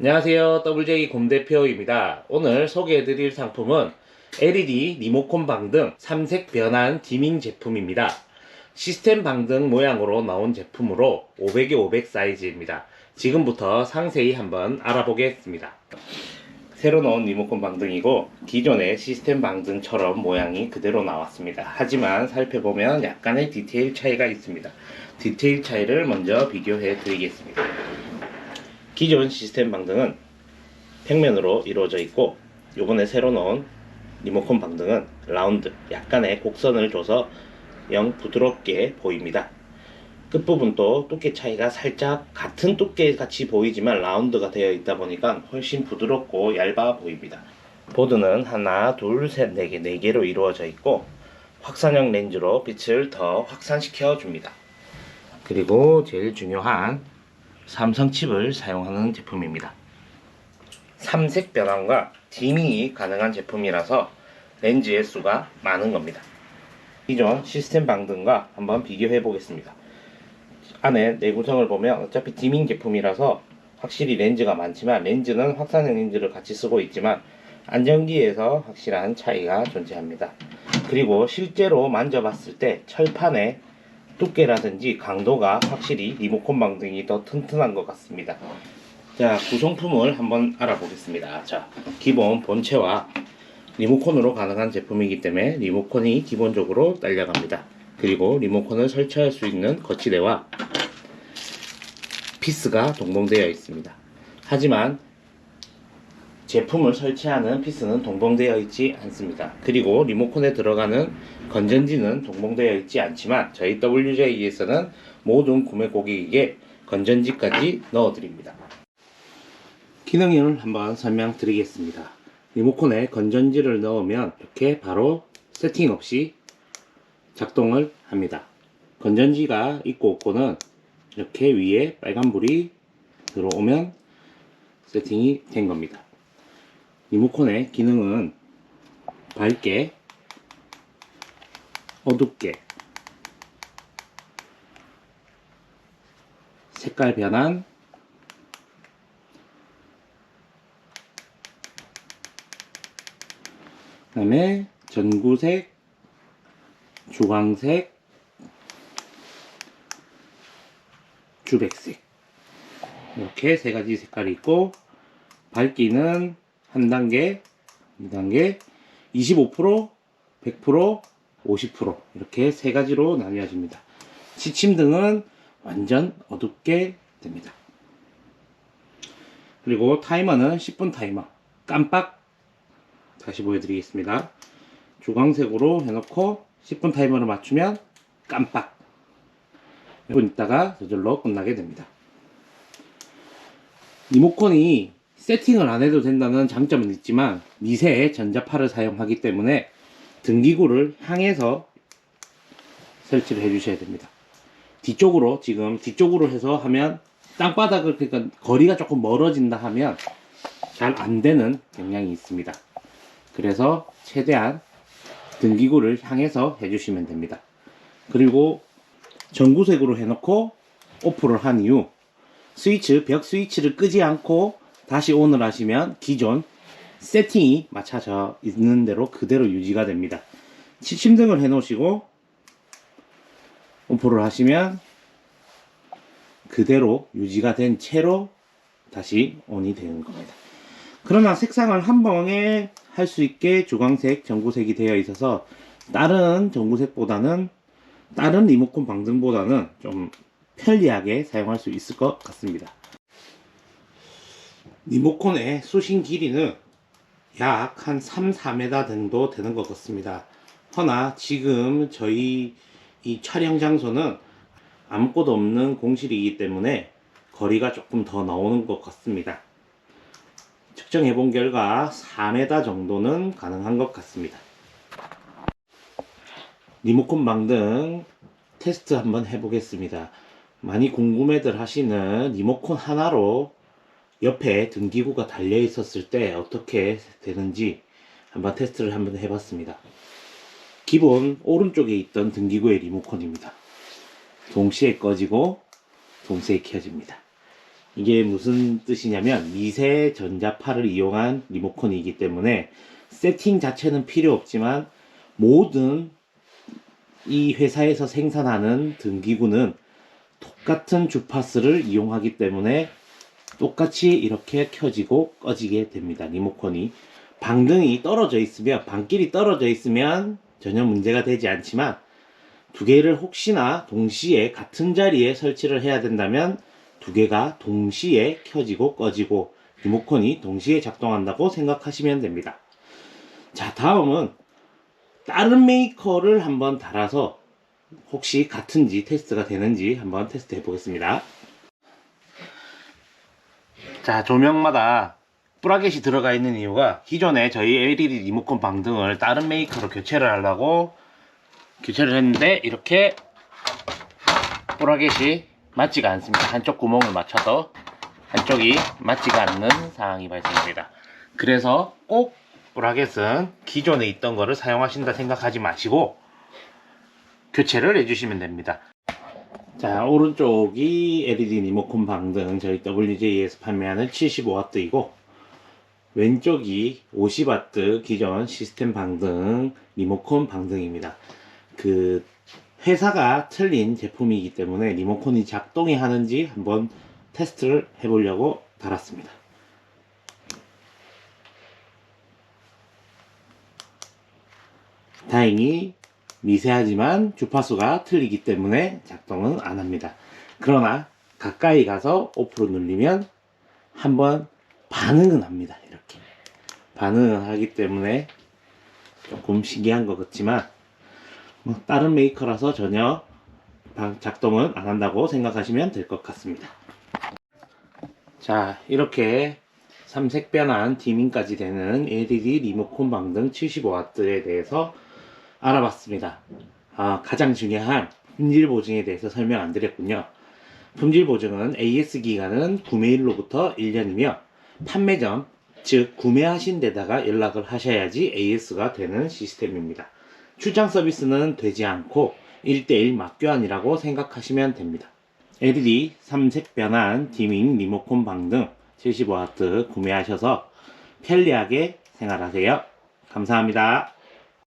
안녕하세요. WJ 곰대표입니다. 오늘 소개해드릴 상품은 LED 리모컨 방등 3색 변환 디밍 제품입니다. 시스템 방등 모양으로 나온 제품으로 500에 500 사이즈입니다. 지금부터 상세히 한번 알아보겠습니다. 새로 나온 리모컨 방등이고 기존의 시스템 방등처럼 모양이 그대로 나왔습니다. 하지만 살펴보면 약간의 디테일 차이가 있습니다. 디테일 차이를 먼저 비교해 드리겠습니다. 기존 시스템 방등은 평면으로 이루어져 있고 요번에 새로 넣은 리모컨 방등은 라운드 약간의 곡선을 줘서 영 부드럽게 보입니다. 끝부분도 두께 차이가 살짝 같은 두께 같이 보이지만 라운드가 되어 있다 보니까 훨씬 부드럽고 얇아 보입니다. 보드는 하나 둘셋네개 네 개로 이루어져 있고 확산형 렌즈로 빛을 더 확산시켜 줍니다. 그리고 제일 중요한 삼성 칩을 사용하는 제품입니다. 삼색 변환과 디밍이 가능한 제품이라서 렌즈의 수가 많은 겁니다. 기존 시스템 방등과 한번 비교해 보겠습니다. 안에 내구성을 보면 어차피 디밍 제품이라서 확실히 렌즈가 많지만 렌즈는 확산형 렌즈를 같이 쓰고 있지만 안전기에서 확실한 차이가 존재합니다. 그리고 실제로 만져봤을 때 철판의 두께라든지 강도가 확실히 리모컨 방등이 더 튼튼한 것 같습니다. 자, 구성품을 한번 알아보겠습니다. 자, 기본 본체와 리모컨으로 가능한 제품이기 때문에 리모컨이 기본적으로 딸려갑니다. 그리고 리모컨을 설치할 수 있는 거치대와 피스가 동봉되어 있습니다. 하지만 제품을 설치하는 피스는 동봉되어 있지 않습니다. 그리고 리모컨에 들어가는 건전지는 동봉되어 있지 않지만 저희 WJ에서는 모든 구매 고객에게 건전지까지 넣어드립니다. 기능을 한번 설명드리겠습니다. 리모컨에 건전지를 넣으면 이렇게 바로 세팅 없이 작동을 합니다. 건전지가 있고 없고는 이렇게 위에 빨간불이 들어오면 세팅이 된 겁니다. 리모컨의 기능은 밝게, 어둡게, 색깔 변환, 그 다음에 전구색, 주광색, 주백색. 이렇게 세 가지 색깔이 있고 밝기는 한 단계, 2단계, 25%, 100%, 50% 이렇게 세 가지로 나뉘어집니다. 시침등은 완전 어둡게 됩니다. 그리고 타이머는 10분 타이머 깜빡 다시 보여드리겠습니다. 주광색으로 해놓고 10분 타이머를 맞추면 깜빡 1분 있다가 저절로 끝나게 됩니다. 리모컨이 세팅을 안 해도 된다는 장점은 있지만 미세 전자파를 사용하기 때문에 등기구를 향해서 설치를 해 주셔야 됩니다. 뒤쪽으로 지금 뒤쪽으로 해서 하면 땅바닥을 그러니까 거리가 조금 멀어진다 하면 잘 안 되는 경향이 있습니다. 그래서 최대한 등기구를 향해서 해주시면 됩니다. 그리고 전구색으로 해놓고 오프를 한 이후 스위치, 벽 스위치를 끄지 않고 다시 온을 하시면 기존 세팅이 맞춰져 있는 대로 그대로 유지가 됩니다. 침등을 해 놓으시고 오프를 하시면 그대로 유지가 된 채로 다시 온이 되는 겁니다. 그러나 색상을 한 번에 할 수 있게 주광색, 전구색이 되어 있어서 다른 전구색보다는 다른 리모컨 방등보다는 좀 편리하게 사용할 수 있을 것 같습니다. 리모컨의 수신 길이는 약 한 3, 4m 정도 되는 것 같습니다. 허나 지금 저희 이 촬영 장소는 아무것도 없는 공실이기 때문에 거리가 조금 더 나오는 것 같습니다. 측정해 본 결과 4m 정도는 가능한 것 같습니다. 리모컨 방등 테스트 한번 해보겠습니다. 많이 궁금해들 하시는 리모컨 하나로 옆에 등기구가 달려 있었을 때 어떻게 되는지 한번 테스트를 한번 해봤습니다. 기본 오른쪽에 있던 등기구의 리모컨입니다. 동시에 꺼지고 동시에 켜집니다. 이게 무슨 뜻이냐면 미세 전자파를 이용한 리모컨이기 때문에 세팅 자체는 필요 없지만 모든 이 회사에서 생산하는 등기구는 똑같은 주파수를 이용하기 때문에 똑같이 이렇게 켜지고 꺼지게 됩니다. 리모컨이 방등이 떨어져 있으면 방길이 떨어져 있으면 전혀 문제가 되지 않지만 두 개를 혹시나 동시에 같은 자리에 설치를 해야 된다면 두 개가 동시에 켜지고 꺼지고 리모컨이 동시에 작동한다고 생각하시면 됩니다. 자, 다음은 다른 메이커를 한번 달아서 혹시 같은지 테스트가 되는지 한번 테스트 해 보겠습니다. 자, 조명마다 브라켓이 들어가 있는 이유가 기존에 저희 LED 리모컨 방등을 다른 메이커로 교체를 하려고 교체를 했는데 이렇게 브라켓이 맞지가 않습니다. 한쪽 구멍을 맞춰서 한쪽이 맞지가 않는 상황이 발생합니다. 그래서 꼭 브라켓은 기존에 있던 거를 사용하신다 생각하지 마시고 교체를 해주시면 됩니다. 자, 오른쪽이 LED 리모컨 방등 저희 WJ에서 판매하는 75W이고 왼쪽이 50W 기존 시스템 방등 리모컨 방등입니다. 그 회사가 틀린 제품이기 때문에 리모컨이 작동이 하는지 한번 테스트를 해보려고 달았습니다. 다행히 미세하지만 주파수가 틀리기 때문에 작동은 안 합니다. 그러나 가까이 가서 오프로 눌리면 한번 반응은 합니다. 이렇게 반응을 하기 때문에 조금 신기한 것 같지만 뭐 다른 메이커라서 전혀 방- 작동은 안 한다고 생각하시면 될 것 같습니다. 자 이렇게 삼색 변환 디밍까지 되는 LED 리모컨 방등 75W에 대해서 알아봤습니다. 아, 가장 중요한 품질 보증에 대해서 설명 안 드렸군요. 품질 보증은 AS 기간은 구매일로부터 1년이며 판매점, 즉 구매하신 데다가 연락을 하셔야지 AS가 되는 시스템입니다. 출장 서비스는 되지 않고 1대1 맞교환이라고 생각하시면 됩니다. LED 삼색 변환 디밍 리모컨 방등 75W 구매하셔서 편리하게 생활하세요. 감사합니다.